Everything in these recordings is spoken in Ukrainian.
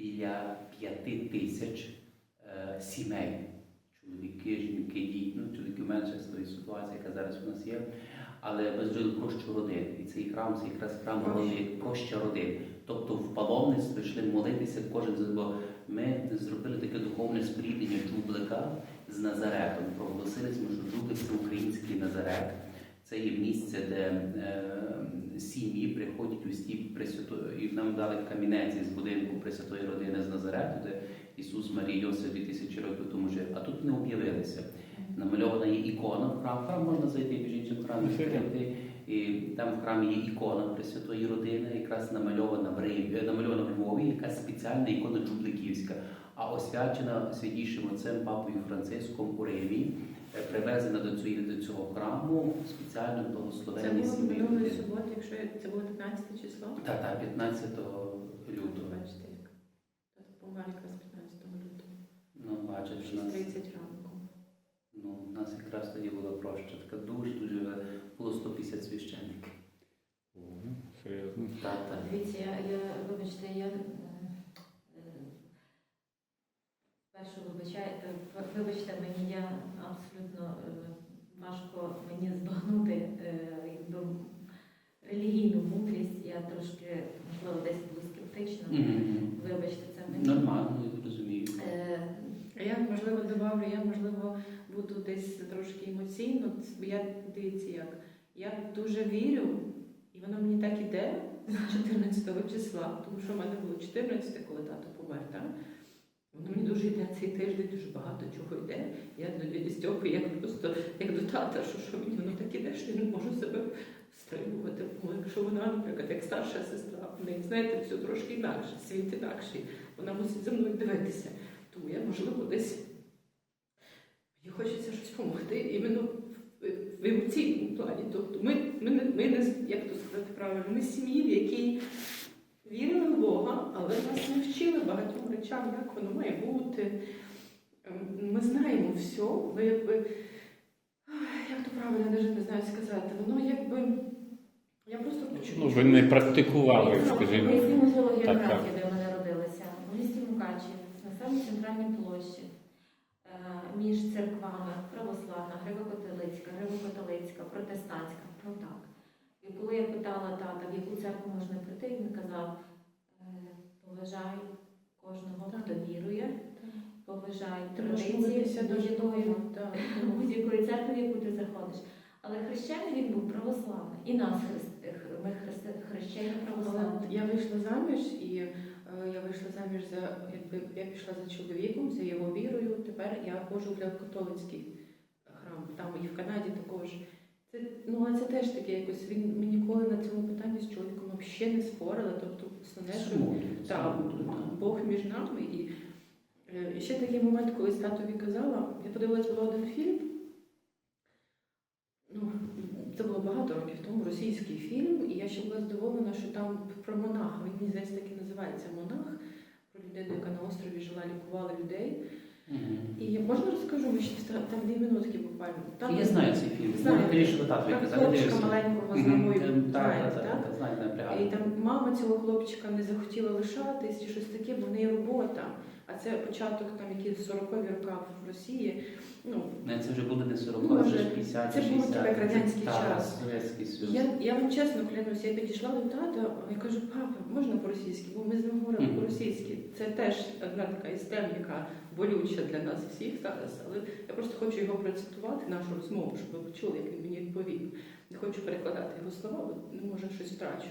біля п'яти тисяч е, сімей. Чоловіки, жінки, діти, ну, чоловіків менше з тої ситуації, яка зараз у нас є. Але ми зробили прощу родин. І цей храм, це якраз храм родини, проща родин. Тобто в паломництво йшли молитися кожен з бо ми зробили таке духовне споріднення Джублика з Назаретом. Проголосили, що Джублик це український Назарет. Це є місце, де е, сім'ї приходять усі Пресвятої, і нам дали камінець із будинку Пресвятої родини з Назарету, де Ісус Марія Йосиф 2000 років тому жив. А тут не об'явилися. Намальована є ікона в храм. Храм можна зайти в храм відкрити. І там в храмі є ікона Пресвятої родини, якраз намальована в Римі, е, намальована в Львові, якась спеціальна ікона Джубликівська, а освячена святішим отцем Папою Франциском у Римі, привезена до цього, до цього храму спеціально Це благословення було сім'ї. минулої суботи, якщо це було 15 число. Та, та, 15 лютого. Бачите, як. Помер якраз 15 лютого. Ну, бачиш, у нас, 6.30 ранку. ну, у нас якраз тоді була проща, така дуже дуже було 150 священників. Серйозно. Та, та. Дивіться, я, я вибачте, я е, е, перше е, вибачте мені, я абсолютно е, важко мені збагнути е, якби релігійну мудрість. Я трошки, можливо, десь буду скептична. Вибачте, це мені. Нормально, я розумію. А я, можливо, добавлю, я, можливо, буду десь трошки емоційно, бо я дивіться як. Я дуже вірю, і воно мені так іде з 14 числа, тому що в мене було 14, коли тато помер, так? Воно мені дуже йде цей тиждень, дуже багато чого йде. Я до дяді Стьопи, як просто як до тата, що, що мені воно так іде, що я не можу себе стримувати. Бо якщо вона, наприклад, як старша сестра, в неї, знаєте, все трошки інакше, світ інакший, вона мусить за мною дивитися. Тому я, можливо, десь мені хочеться щось допомогти іменно в, емоційному плані. Тобто ми, ми, не, ми як то сказати правильно, ми сім'ї, в якій вірили в Бога, але нас не вчили багатьом речам, як воно має бути. Ем, Ми знаємо все, ви якби. Як то правильно, я навіть не знаю сказати. Воно якби. Я просто хочу. Ну, ви не практикували, я скажімо. поясню, можливо, Так, географію, де ми народилися. У місті Мукачів, на самій центральній площі, е, між церквами православна, греко-католицька, греко-католицька, протестантська. Ну так. І коли я питала тата, в яку церкву можна прийти, він казав, е, поважай кожного, хто вірує, поважай традиції молитися дуже будь-якої церкви, в яку ти заходиш. Але хрещений він був православний. І нас ми хрещені православні. я вийшла заміж, і е, я вийшла заміж за якби я пішла за чоловіком, за його вірою. Тепер я ходжу в католицький храм. Там і в Канаді також. Це ну а це теж таке якось. Він ми ніколи на цьому питанні з чоловіком взагалі не спорили. Тобто, основне, що Чому? Бог між нами. І е, ще такий момент, коли татові казала, я подивилась було один фільм. Ну, це було багато років тому, російський фільм, і я ще була здивована, що там про монаха, він мені здається так і називається монах, про людину, яка на острові жила, лікувала людей. І можна розкажу, ми ще там дві минутки буквально. Там Я знаю цей фільм. Там хлопчика маленького з ногою, Так, знаю, І там мама цього хлопчика не захотіла лишатись, чи щось таке, бо в неї робота. А це початок там які 40-ві роки в Росії. Ну, Не, це вже буде не 40, Ну, вже вже 50 це був 60. як радянський Так, час. Совєтський Союз. я, я вам чесно клянусь, я підійшла до тата, я кажу, папа, можна по-російськи, бо ми з ним говоримо Мгм. по-російськи. Це теж одна така із тем, яка болюча для нас всіх зараз. Але я просто хочу його процитувати, нашу розмову, щоб ви почули, як він мені відповів. Не хочу перекладати його слова, бо не може щось втрачу.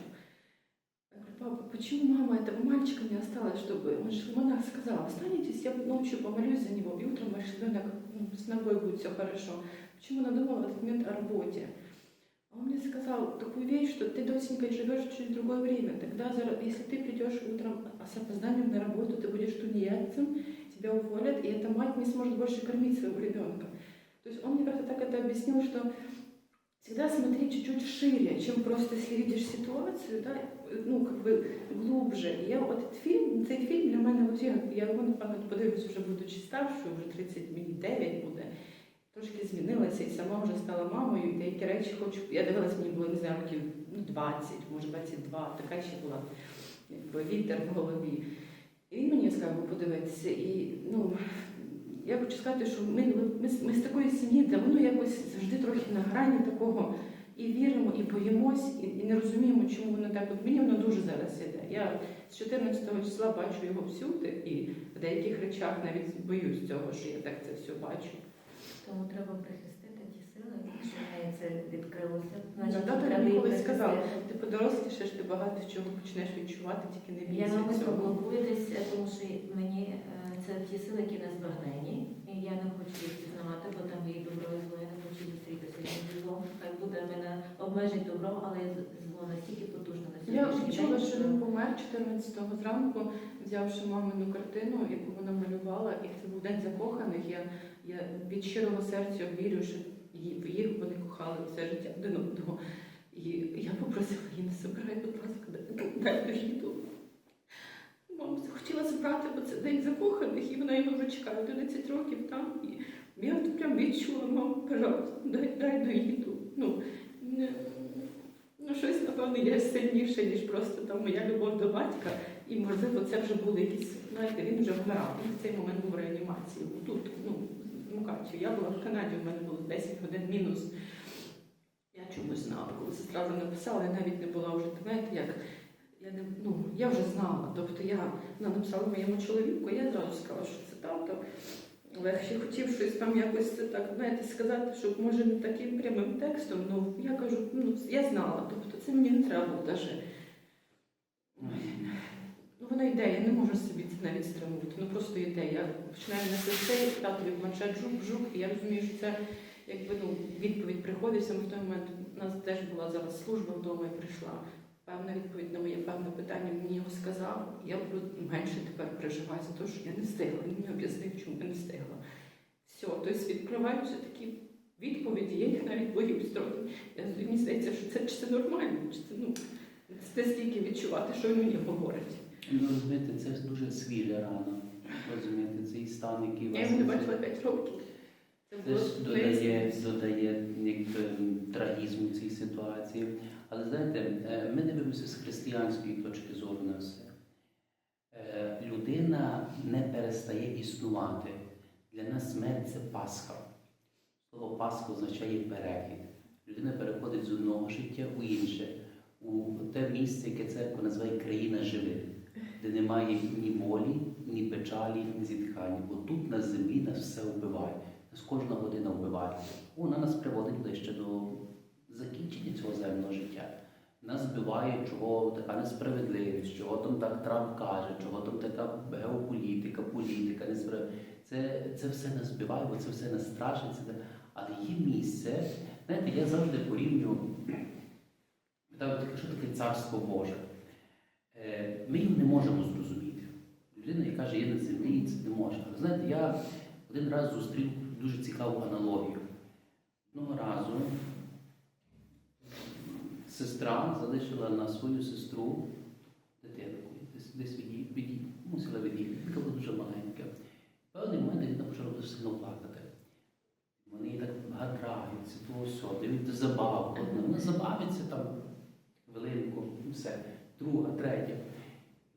Папа, почему мама этого мальчика не осталась, чтобы... Он же монах сказал, останетесь, я ночью помолюсь за него, и утром ваш ребенок ну, с ногой будет все хорошо. Почему она думала в этот момент о работе? А он мне сказал такую вещь, что ты, доченька, живешь чуть другое время. Тогда, если ты придешь утром с опозданием на работу, ты будешь тунеядцем, тебя уволят, и эта мать не сможет больше кормить своего ребенка. То есть он мне как-то так это объяснил, что всегда смотри чуть-чуть шире, чем просто если видишь ситуацию, да, ну, как бы глубже. Я от фільм, цей фільм для мене, от я, я його, напевно, подивлюсь вже будучи старшою, вже 39 буде. Трошки змінилася і сама вже стала мамою, і деякі речі хочу. Я дивилась, мені було, не знаю, років ну, 20, може 22, така ще була якби вітер в голові. І він мені сказав подивитися. І ну, я хочу сказати, що ми, ми, з- ми з такої сім'ї, де воно якось завжди трохи на грані такого і віримо, і боїмось, і, і не розуміємо, чому воно так. От мені воно дуже зараз іде. Я з 14 числа бачу його всюди, і в деяких речах навіть боюсь цього, що я так це все бачу. Тому треба прихистити ті сили, що в неї це відкрилося. Значить, треба мені колись сказав, ти подорослішаєш, ти багато чого почнеш відчувати, тільки не Я бійся навмисно цього. блокуюсь, тому що мені е, це ті сили, які не збагнені, і я не хочу їх пізнавати, бо там є добро і зло, я з злом. Хай буде мене обмежить добро, але зло настільки потужне на Я сьогоднішній відчула, день, що він помер 14-го зранку, взявши мамину картину, яку вона малювала, і це був день закоханих. Я, я від щирого серця вірю, що їх вони кохали все життя один одного. І я попросила її, не забирай, будь ласка, дай- доїду. Мама захотіла забрати, бо це день закоханих, і вона його вже чекає 11 років там. І я от прям відчула, мама, пожалуйста, дай, доїду. Ну, Ну, щось, напевно, є сильніше, ніж просто там моя любов до батька. І, можливо, це вже були якісь, знаєте, він вже вмирав. Він в цей момент був в реанімації. Тут, ну, в Мукачі. Я була в Канаді, у мене було 10 годин мінус. Я чомусь знала, коли сестра написала, я навіть не була вже, знаєте, як. Я не ну, я вже знала. Тобто я вона написала моєму чоловіку, я одразу сказала, що це тато. Олег ще хотів щось там якось це так, знаєте, сказати, щоб може не таким прямим текстом. Ну я кажу, ну я знала, тобто це мені не треба навіть. Ну воно йде, я не можу собі це навіть стримувати. Ну просто йде. Я починаю нести татові в маншет жук-жук, і я розумію, що це якби ну відповідь приходить саме в той момент. У нас теж була зараз служба вдома і прийшла. Певна відповідь на моє певне питання мені його сказав. Я менше тепер переживаю за те, що я не встигла. Він мені об'яснив, чому я не встигла. Все, тобто відкриваються такі відповіді, я їх навіть боюсь трохи. Я, мені здається, що це чи це нормально, чи це ну це стільки відчувати, що він мені говорить. Ну, розумієте, це ж дуже свіжа рана. Розумієте, цей стан, який у Я його не бачила 5 років. Це ж додає, додає трагізму цій ситуації. Але знаєте, е, ми дивимося з християнської точки зору на все. Е, Людина не перестає існувати. Для нас смерть це Пасха. Слово Пасха означає перехід. Людина переходить з одного життя у інше, у те місце, яке церква називає країна живих, де немає ні болі, ні печалі, ні зітхання. Бо тут на землі нас все вбиває. Нас кожна година вбиває. Вона нас приводить ближче до закінчення цього земного життя. Нас збиває, чого така несправедливість, чого там так Трамп каже, чого там така геополітика, політика, несправедливість. Це, це все нас збиває, бо це все нас страшить. Це... Але є місце. Знаєте, я завжди порівнюю. Що таке царство Боже? Е, Ми його не можемо зрозуміти. Людина, яка живе на землі, це не може. Але знаєте, я один раз зустрів дуже цікаву аналогію. Одного разу сестра залишила на свою сестру дитинку, десь, десь від'ї- від'ї- мусила від'їхати, дитинка була дуже маленька. В певний момент дитина почала дуже сильно плакати. Вони так гадраються, то все, дають забавку. Вона забавиться там хвилинку, все. Друга, третя.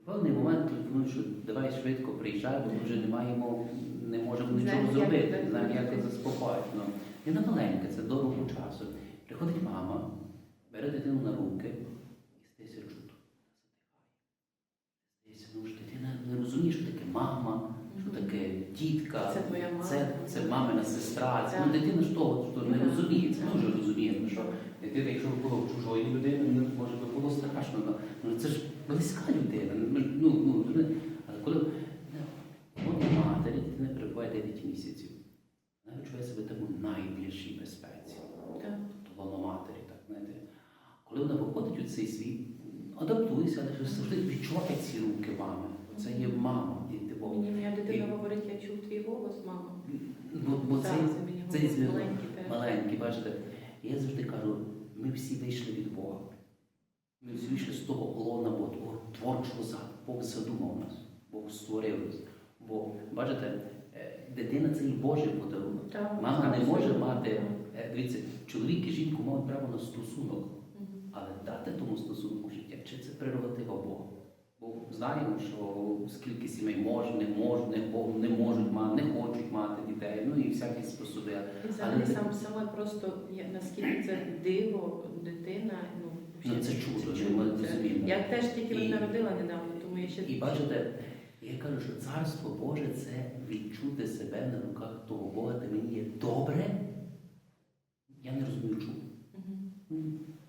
В певний момент телефонують, що давай швидко приїжджай, бо ми вже не маємо, не можемо нічого зробити, не знаємо, як це заспокоїти. Ну, вона маленька, це дорого часу. Приходить мама, бере дитину на руки і стається чутно. Здається, ну ж дитина не розуміє, що таке мама, що таке тітка, Це твоя мама. це, це мамина сестра. Це, ну, дитина ж того що не розуміє, це дуже розуміє, тому що дитина, якщо було чужої людини, ну, може би було страшно. Ну, ну це ж близька людина. Ну, ну, ну, ну, але коли ну, матері дитина перебуває 9 місяців, вона відчуває себе тому найбільшій безпеці. Тобто воно матері. Коли вона виходить у цей світ, адаптується, але завжди відчуває ці руки мами. Це є мама. І, типу, Мені моя дитина І- говорить, я чув твій голос, мама. бо, бо Зараз мені цей голос маленький маленький, бачите. Я завжди кажу, ми всі вийшли від Бога. Ми всі вийшли з того лона Бога, творчого заду. Бог задумав нас, Бог створив нас. Бо, бачите, е, дитина це і Божий подарунок. Мама не може мати, е, дивіться, чоловік і жінку мають право на стосунок. Але дати тому стосунку життя, чи це прерогатива Бога? Бо знаємо, що скільки сімей може, не може, не, можуть мати, не хочуть мати дітей, ну і всякі способи. Але- сам саме просто наскільки це диво, дитина, ну, Ну, це чудо, чудо. ми Це- розуміємо. Я теж тільки І- народила недавно, тому я ще І бачите, я кажу, що царство Боже це відчути себе на руках того Бога, де мені є добре. Я не розумію чому.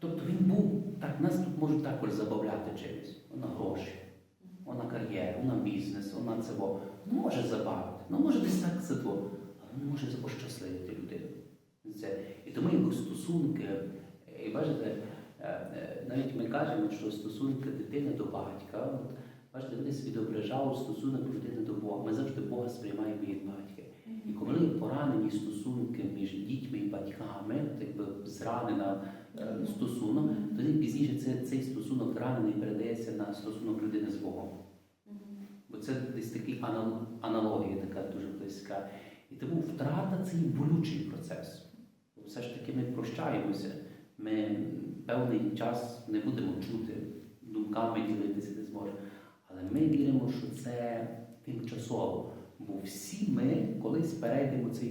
Тобто він був, так, нас тут можуть також забавляти чимось. Вона гроші, вона кар'єра, вона бізнес, вона це во. Ну, може забавити, ну може десь так це то, але може ощасливити людину. Це. І тому його стосунки, і бачите, е, е, навіть ми кажемо, що стосунки дитини до батька, бачите, десь відображав стосунок людини до Бога. Ми завжди Бога сприймаємо як батька. І коли поранені стосунки між дітьми і батьками, якби зранена е, стосунок, тоді пізніше це, цей стосунок ранений передається на стосунок людини з Богом. Бо це десь така анал- аналогія така дуже близька. І тому втрата це болючий процес. Бо все ж таки ми прощаємося. Ми певний час не будемо чути, думками ділитися не зможемо. Але ми віримо, що це тимчасово. Бо всі ми колись перейдемо цей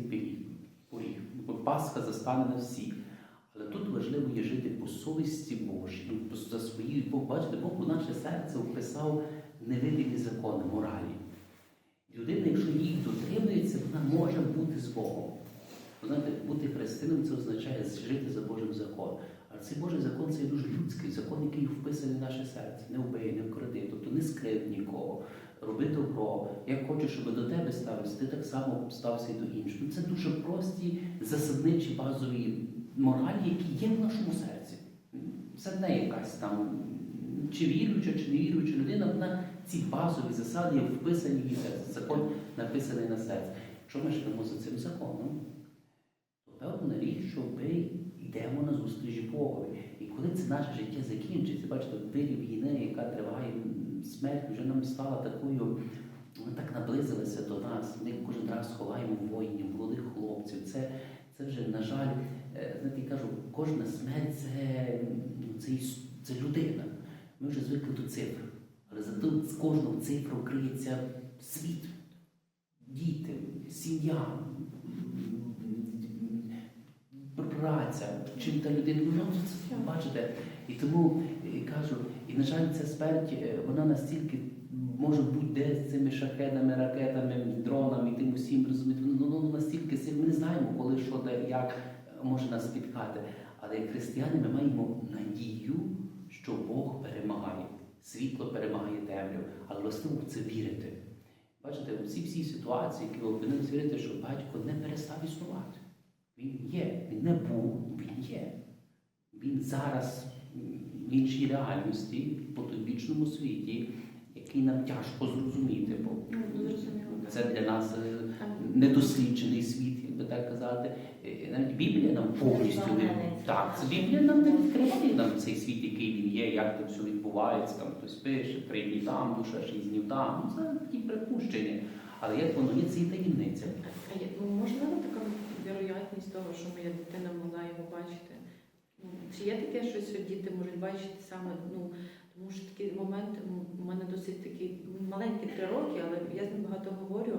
поріг. Бо Пасха застане на всіх. Але тут важливо є жити по совісті Божій, за свої, бо бачите, Бог у наше серце вписав невидимі закони, моралі. Людина, якщо їх дотримується, вона може бути з Богом. Знаєте, бути християнином це означає жити за Божим законом. А цей Божий закон це дуже людський закон, який вписаний в наше серце. Не вбий, не вкради, тобто не скрив нікого, роби добро. Як хочеш, щоб до тебе ставився, ти так само стався і до інших. Ну, Це дуже прості, засадничі базові моралі, які є в нашому серці. Це не якась там чи віруюча, чи не віруюча людина, вона ці базові засади є вписані в її серце. Закон написаний на серці. Якщо ми живемо за цим законом, то певна річ, що ми йдемо на зустріч Богові. І коли це наше життя закінчиться, бачите, в вирі війни, яка триває, смерть вже нам стала такою, вона так наблизилася до нас. Ми кожен раз ховаємо воїнів, молодих хлопців. Це, це вже, на жаль, е, знаєте, я кажу, кожна смерть це, ну, це, це людина. Ми вже звикли до цифр. Але зато з кожного цифру криється світ, діти, сім'я, праця, чим та людина. Ну, це, бачите, і тому кажу, і на жаль, ця смерть, е, вона настільки може бути де з цими шахедами, ракетами, дронами тим усім розумієте, ну, ну, ну настільки сильно. Ми не знаємо, коли що де, як е, може нас спіткати. Але як християни ми маємо надію, що Бог перемагає. Світло перемагає темряву, але властиво в це вірити. Бачите, у всі ситуації, які опинилися, вірити, що батько не перестав існувати. Він є, він не був, він є. Він зараз в іншій реальності, по вічному світі, який нам тяжко зрозуміти, бо Ну, це для нас е, недосліджений світ, як би так казати. Е, Навіть Біблія нам повністю не так. Це Біблія нам не відкриває нам цей світ, який він є, як це все відбувається. Там хтось пише, три дні там, душа шість днів там. Ну, це такі припущення. Але як воно є, це і таємниця. А є, ну, можливо така вероятність того, що моя дитина могла його бачити? Чи є таке, що що діти можуть бачити саме, ну, тому що такі моменти, ну, у мене досить такі маленькі три роки, але я з ним багато говорю.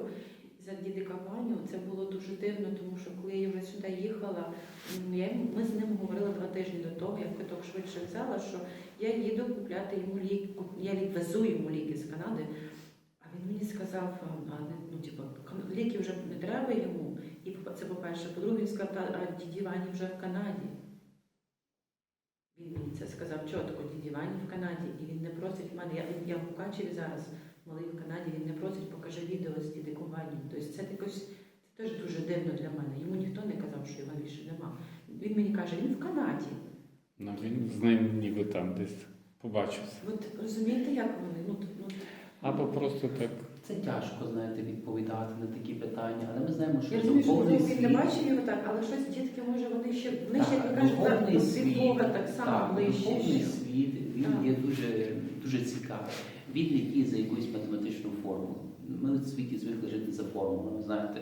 За дідика Ваню це було дуже дивно, тому що коли я вже сюди їхала, я, ми з ним говорили два тижні до того, я квиток швидше взяла, що я їду купляти йому лік, я везу йому ліки з Канади. А він мені сказав, а, ну, типу, ліків вже не треба йому. І це по-перше. По-друге, він сказав, «Та, а діді Вані вже в Канаді. Він мені це сказав чітко, діді Івані в Канаді. І він не просить в мене, я, я в Мукачеві зараз, малий в Канаді, він не просить, покажи відео з дідиком Вані. Тобто це якось, це теж дуже дивно для мене. Йому ніхто не казав, що його більше нема. Він мені каже, він в Канаді. Ну, він з ним ніби там десь побачився. От розумієте, як вони? Ну, ну, Або просто так. Це тяжко, знаєте, відповідати на такі питання, але ми знаємо, що Я розумію, що духовний він не світ. бачив його так, але щось дітки, може, вони ще, вони ще, Так, як кажуть, духовний від світ, Бога так само так, ближче. Духовний світ він Так. є дуже, дуже цікавий. Він не діє за якусь математичну формулу. Ми в світі звикли жити за формулами. Знаєте,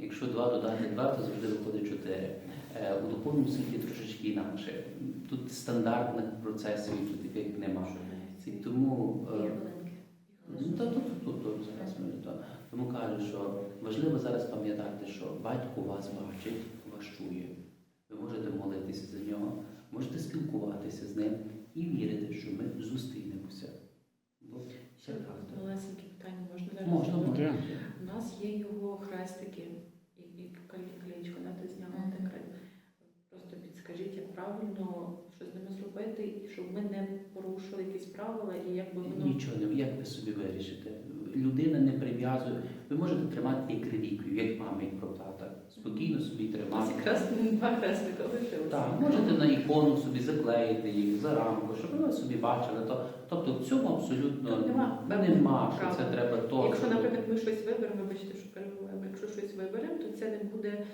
якщо 2 додати 2, то завжди виходить 4. Е, У духовному світі трошечки інакше. Тут стандартних процесів тут таких немає. І тому е, хвилинки. Ну, то, то, то, то, то, зараз ми то. Тому кажу, що важливо зараз пам'ятати, що батько вас бачить, вас чує. Ви можете молитися за нього, можете спілкуватися з ним і вірити, що ми зустрінемося. Бо Ще правда. малесеньке питання можна зараз? Можна, можна. У нас є його хрестики і, і калі- на край. Просто підскажіть, як правильно що з ними зробити, і щоб ми не порушили якісь правила і якби воно Нічого не як ви собі вирішите. Людина не прив'язує. Ви можете тримати як реліквію, як пам'ять про тата. Спокійно собі тримати. якраз два хрестика лишилося. Так, можете на ікону собі заклеїти їх за рамку, щоб ви собі бачили. То, тобто в цьому абсолютно Тут нема нема, що це треба то. Якщо, наприклад, ми щось виберемо, вибачте, що перебуваємо, якщо щось виберемо, то це не буде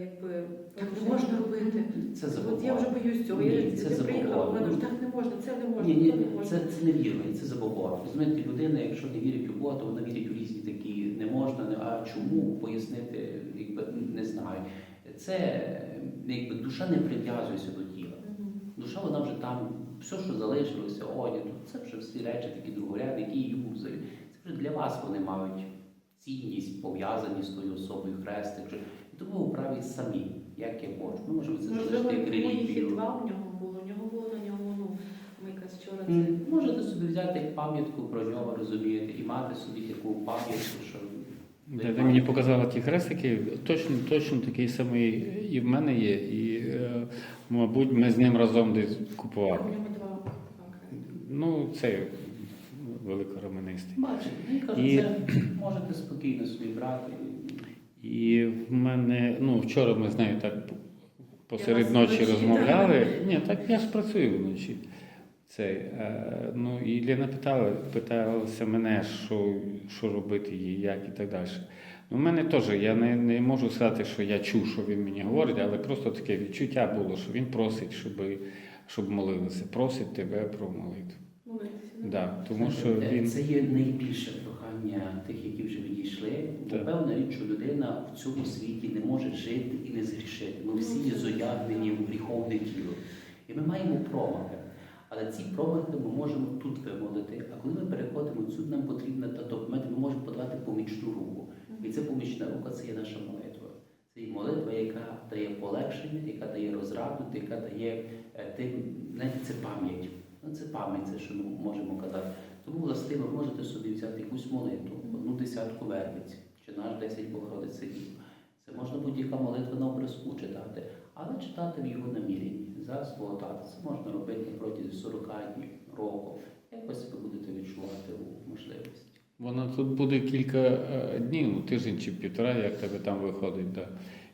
якби так не можна робити. Це От я вже боюсь цього. Ні, Я, це я приїхала, забобон. вона ж так не можна, це не можна, Ні, ні, не можна. це, це не вірно, це забобон. Розумієте, людина, якщо не вірить у Бога, то вона вірить у різні такі не можна, не а чому пояснити, якби не знаю. Це якби душа не прив'язується до тіла. Душа вона вже там, все, що залишилося, одяг, ну, це вже всі речі такі другорядні, які юзові. Це вже для вас вони мають цінність, пов'язані з тою особою хрестик. Тому ви вправі самі, як я хочу. Ми можемо це залишити як релігію. два в нього було. У нього було на ньому, ну, ми якраз вчора це. М, Можете собі взяти як пам'ятку про нього, розумієте, і мати собі таку пам'ятку, що Де ти мені показала ті хрестики, точно, точно такий самий і в мене є, і, е, мабуть, ми з ним разом десь купували. У нього. Ну, це великораменистий. бачите, я кажу, І- це можете спокійно собі брати. І в мене, ну, вчора ми з нею так посеред ночі розмовляли. Ні, так я ж працюю вночі. Цей, е, ну, і Ліна питала, питалася мене, що, що робити їй, як і так далі. Ну, в мене теж, я не, не можу сказати, що я чув, що він мені говорить, але просто таке відчуття було, що він просить, щоб, щоб молилися, просить тебе про молитву. Молитися. ну. Да, тому що він. Це є найбільше прохання тих, які вже відійшли. Бо певна річ, що людина в цьому світі не може жити і не згрішити. Ми всі є зодягнені в гріховне тіло. І ми маємо промахи. Але ці промахи ми можемо тут вимолити. А коли ми переходимо цю, нам потрібна та допомога, ми можемо подавати помічну руку. І ця помічна рука це є наша молитва. Це є молитва, яка дає полегшення, яка дає розраду, яка дає е, тим, це пам'ять. Ну, це пам'ять, це що ми можемо казати. Тому, властиво, можете собі взяти якусь молитву, одну десятку вервиць, чи наш 10 Богородиць. Це можна будь-яка молитва на образку читати, але читати в його наміренні за свого тата. Це можна робити протягом 40 днів, року. Якось ви будете відчувати можливості. Воно тут буде кілька е, днів, ну, тиждень чи півтора, як тебе там виходить. Да.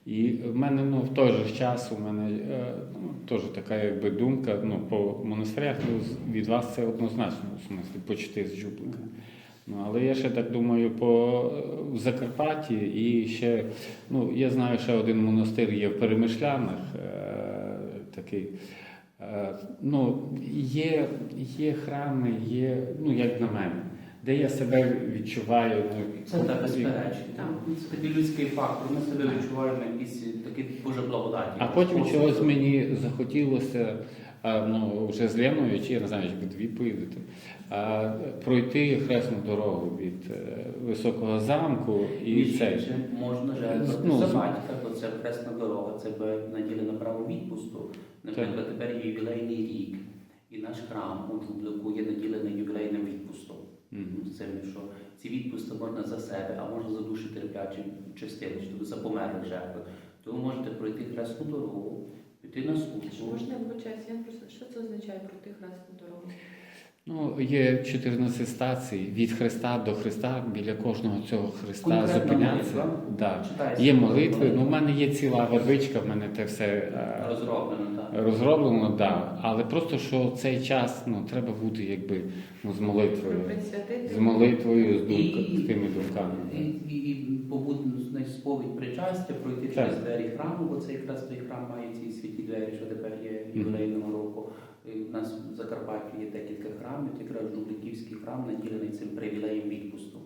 І в мене ну, в той же час у мене е, ну, теж така якби думка ну, по монастирях ну, від вас це однозначно, в смислі, почти з Джублика. Ну, але я ще так думаю, по е, в Закарпатті і ще, ну, я знаю, ще один монастир є в Перемишлянах, е, такий. Е, ну, є, є храми, є, ну, як на мене, де я себе відчуваю. Ну, Це так безперечно. Це такий людський фактор. Ми себе відчуваємо якісь такі Боже благодаті. А потім чогось мені захотілося, ну, вже з Леною, чи я не знаю, ви дві поїдете, а, пройти хресну дорогу від е, Високого замку і І цей. це можна жертвувати Ну, з- це хресна дорога, це би наділено право відпусту. Наприклад, тепер ювілейний рік, і наш храм у Джублику є наділений ювілейним відпустом. З цим, що ці відпусти можна за себе, а можна за душі терплячі частину, тобто за померлих жертв. ви можете пройти хресну дорогу, піти на службу. можна я вибачаюся, я просто що це означає пройти хресну дорогу? Ну, є 14 стацій від Христа до Христа, біля кожного цього Христа зупинятися. Да. Є молитви, ну, в мене є ціла вербичка, в мене те все е, розроблено, так. розроблено, да. але просто що цей час ну, треба бути якби ну, з молитвою. З молитвою, з, думка, І- з тими думками. І, і, і побути на сповідь причастя, пройти Так. через двері храму, бо цей якраз той храм має ці святі двері, що тепер є ювілейного року. У нас в Закарпатті є декілька храмів, якраз Жубликівський храм наділений цим привілеєм відпусту.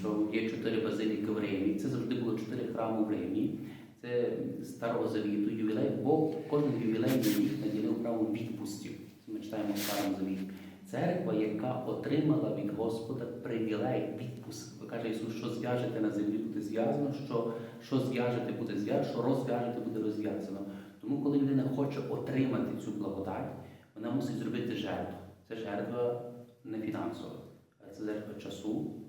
Що є чотири базиліки в Римі. Це завжди було чотири храми в Римі. Це старого завіту, ювілей, бо кожен ювілейний рік наділив право відпустів. Ми читаємо в старому завіті. церква, яка отримала від Господа привілей, відпуск. Каже Ісус, що зв'яжете на землі, буде зв'язано, що, що зв'яжете, буде зв'язано, що розв'яжете, буде розв'язано. Тому, коли людина хоче отримати цю благодать, вона мусить зробити жертву. Це жертва не фінансова, а це жертва часу,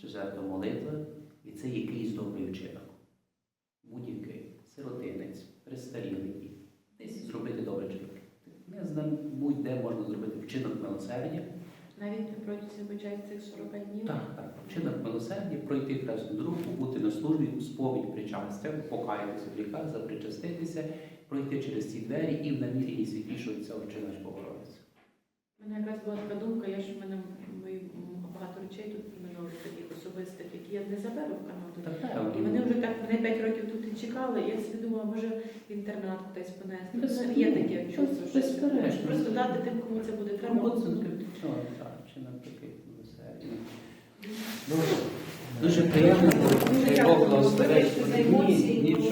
це жертва молитви, і це якийсь добрий вчинок. Будь-який сиротинець, престарілий, десь зробити добрий вчинок. Не знаю, будь-де можна зробити вчинок милосердя. Навіть протягом вибачайте цих 40 днів. Так, так, вчинок милосердя, пройти хресну дорогу, бути на службі, сповідь причастя, покаятися в гріхах, запричаститися, пройти через ці двері і в намірі святішого цього вчинок Богородиця. У мене якраз була така думка, я ж в мене мої м, багато речей тут минулих таких особистих, які я не заберу в Канаду. Та І вони вже так мене 5 років тут і чекали. І Я собі думала, може в інтернат кудись понести. Без- Ну, Є таке чувство, що безперечно. просто дати тим, кому це буде треба. Чого, так, вчинок такий милосердя. Дуже приємно, Дуже Бог благословить.